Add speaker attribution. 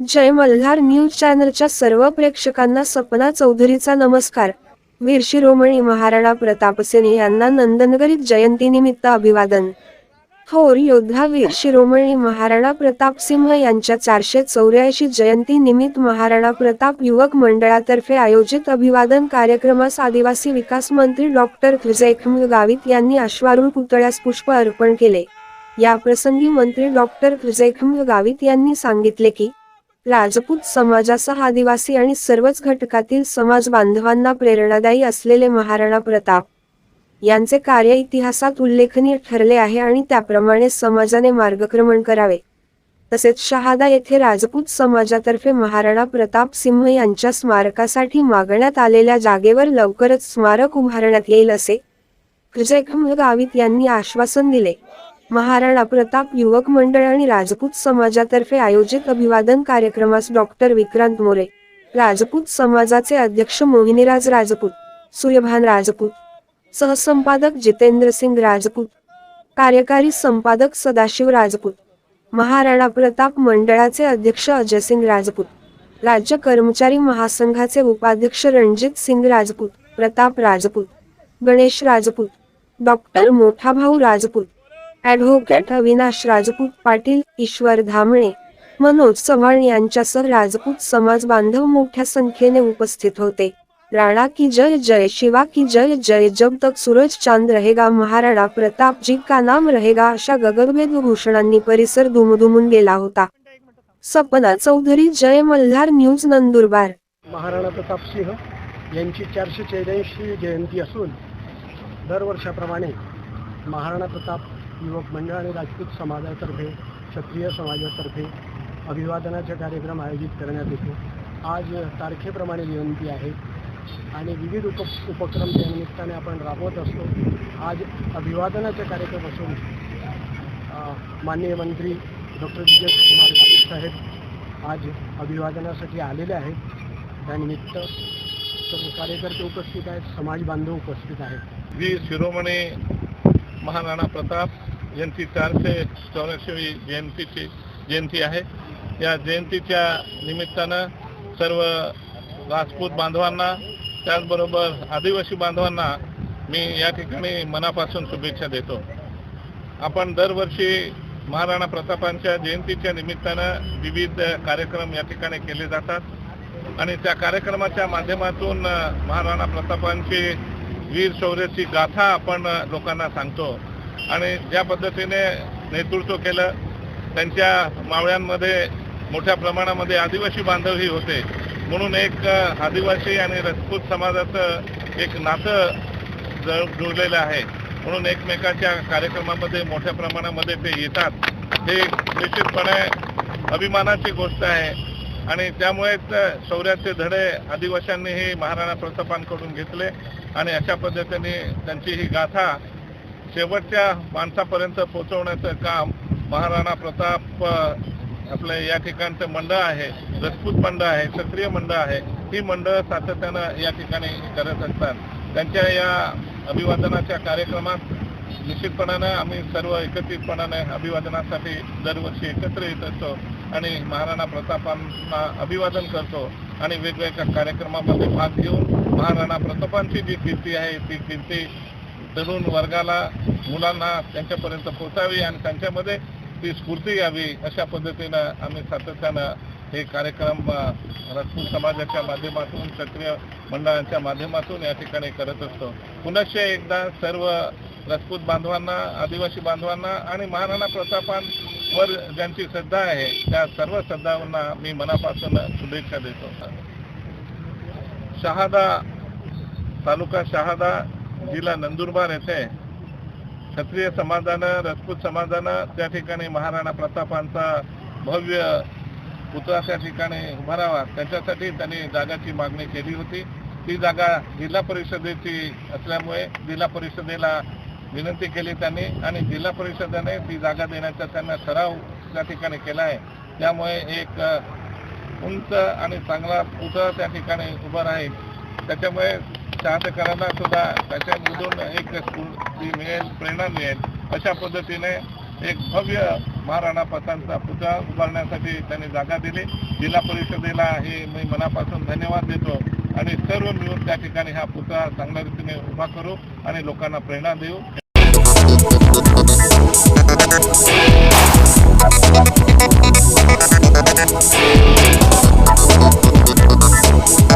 Speaker 1: जय Malhar news चॅनलच्या सर्व प्रेक्षकांना सपना चौधरीचा नमस्कार. वीर शिरोमणी महाराणा प्रतापसिंह यांना नंदनगरीत जयंतीनिमित्त अभिवादन. थोर योद्धा वीर शिरोमणी महाराणा प्रतापसिंह यांच्या चारशे चौऱ्याऐंशी जयंती निमित्त महाराणा प्रताप युवक मंडळातर्फे आयोजित अभिवादन कार्यक्रमास आदिवासी विकास मंत्री डॉक्टर जयखम गावित यांनी अश्वारूढ पुतळ्यास पुष्प अर्पण केले. या प्रसंगी मंत्री डॉक्टर जयखम गावित यांनी सांगितले की राजपूत समाजासह आदिवासी आणि सर्वच घटकातील समाज बांधवांना प्रेरणादायी असलेले महाराणा प्रताप. यांचे कार्य इतिहासात उल्लेखनीय ठरले आहे आणि त्याप्रमाणे समाजाने मार्गक्रमण करावे. तसेच शहादा येथे राजपूत समाजातर्फे महाराणा प्रताप सिंह यांच्या स्मारकासाठी मागण्यात आलेल्या जागेवर लवकरच स्मारक उभारण्यात येईल असे जयखम गावित यांनी आश्वासन दिले. महाराणा प्रताप युवक मंडळ आणि राजपूत समाजातर्फे आयोजित अभिवादन कार्यक्रमास डॉक्टर विक्रांत मोरे राजपूत समाजाचे अध्यक्ष मोहिनीराज राजपूत सूर्यभान राजपूत सहसंपादक जितेंद्र सिंग राजपूत कार्यकारी संपादक सदाशिव राजपूत महाराणा प्रताप मंडळाचे अध्यक्ष अजयसिंग राजपूत राज्य कर्मचारी महासंघाचे उपाध्यक्ष रणजित सिंग राजपूत प्रताप राजपूत गणेश राजपूत डॉक्टर मोठाभाऊ राजपूत ॲडव्होकेट अविनाश राजपूत पाटील ईश्वर धामणे मनोज चव्हाण यांच्यासह राजपूत समाज बांधव मोठ्या संख्येने उपस्थित होते. राणा की जय जय शिवा की जय जय जब तक सूरज चांद रहेगा महाराणा प्रताप जी का नाम रहेगा अशा गगनभेद घोषणांनी परिसर धुमधुमून गेला होता. सपना चौधरी जय मल्हार न्यूज नंदुरबार.
Speaker 2: महाराणा प्रतापसिंह यांची चारशे चौऱ्याऐंशी जयंती असून दरवर्षाप्रमाणे महाराणा प्रताप युवक मंडळ आणि राजपूत समाजातर्फे क्षत्रिय समाजातर्फे अभिवादनाचा कार्यक्रम आयोजित करण्यात येतो. आज तारखेप्रमाणे जयंती आहे आणि विविध उप उपक्रम त्या निमित्ताने आपण राबवत असतो. आज अभिवादनाचा कार्यक्रम असून माननीय मंत्री डॉक्टर विजय कुमार गावित साहेब आज अभिवादनासाठी आलेले आहेत. त्यानिमित्त सर्व कार्यकर्ते उपस्थित आहेत समाज बांधव उपस्थित आहेत.
Speaker 3: जी शिरोमणी महाराणा प्रताप यांची चारशे चौऱ्याऐंशी जयंतीची जयंती आहे. या जयंतीच्या निमित्तानं सर्व राजपूत बांधवांना त्याचबरोबर आदिवासी बांधवांना मी या ठिकाणी मनापासून शुभेच्छा देतो. आपण दरवर्षी महाराणा प्रतापांच्या जयंतीच्या निमित्तानं विविध कार्यक्रम या ठिकाणी केले जातात. आणि त्या कार्यक्रमाच्या माध्यमातून महाराणा प्रतापांची वीर शौर्याची गाथा आपण लोकांना सांगतो. आणि ज्या पद्धतीने नेतृत्व केलं त्यांच्या मावळ्यांमध्ये मोठ्या प्रमाणामध्ये आदिवासी बांधवही होते. म्हणून एक आदिवासी आणि राजपूत समाजाचं एक नातं जळ जुळलेलं आहे. म्हणून एकमेकाच्या कार्यक्रमामध्ये मोठ्या प्रमाणामध्ये ते येतात. हे निश्चितपणे अभिमानाची गोष्ट आहे. आणि त्यामुळेच शौर्याचे धडे आदिवाशांनीही महाराणा प्रतापांकडून घेतले आणि अशा पद्धतीने त्यांची ही गाथा शेवटच्या माणसापर्यंत पोहोचवण्याचं काम महाराणा प्रताप आपले आपलं या ठिकाणचं मंडळ आहे रजपूत मंडळ आहे क्षत्रिय मंडळ आहे ही मंडळ सातत्यानं या ठिकाणी करत असतात. त्यांच्या या अभिवादनाच्या कार्यक्रमात निश्चितपणानं आम्ही सर्व एकत्रितपणाने अभिवादनासाठी दरवर्षी एकत्र येत असतो. आणि महाराणा प्रतापांना अभिवादन करतो आणि वेगवेगळ्या कार्यक्रमामध्ये भाग घेऊन महाराणा प्रतापांची जी कीर्ती आहे ती कीर्ती तरुण वर्गाला मुलांना त्यांच्यापर्यंत पोहोचावी आणि त्यांच्यामध्ये ती स्फूर्ती यावी अशा पद्धतीनं आम्ही सातत्यानं हे कार्यक्रम राजपूत समाजाच्या माध्यमातून सक्रिय मंडळांच्या माध्यमातून या ठिकाणी करत असतो. पुनश्च एकदा सर्व राजपूत बांधवांना आदिवासी बांधवांना आणि महाराणा वर ज्यांची श्रद्धा आहे त्या सर्व श्रद्धांना मी मनापासून शुभेच्छा देतो. शहादा तालुका शहादा जिल्हा नंदुरबार येथे क्षत्रिय समाजानं राजपूत समाजानं त्या ठिकाणी महाराणा प्रतापांचा भव्य पुतळा त्या ठिकाणी उभारावा त्याच्यासाठी त्यांनी जागाची मागणी केली होती. ती जागा जिल्हा परिषदेची असल्यामुळे जिल्हा परिषदेला विनंती केली त्यांनी आणि जिल्हा परिषदेने ती जागा देण्याचा त्यांना ठराव त्या ठिकाणी केला आहे. त्यामुळे एक उंच आणि चांगला पुतळा त्या ठिकाणी उभा राहील. त्याच्यामुळे चाहतेकरांना सुद्धा त्याच्यामधून एक स्फूर्ती मिळेल प्रेरणा मिळेल. अशा पद्धतीने एक भव्य महाराणा प्रतापचा पुतळा उभारण्यासाठी त्यांनी जागा दिली. जिल्हा परिषदेला हे मी मनापासून धन्यवाद देतो. आणि सर्व मिळून त्या ठिकाणी हा पुतळा चांगल्या रीतीने उभा करू आणि लोकांना प्रेरणा देऊ Thank you.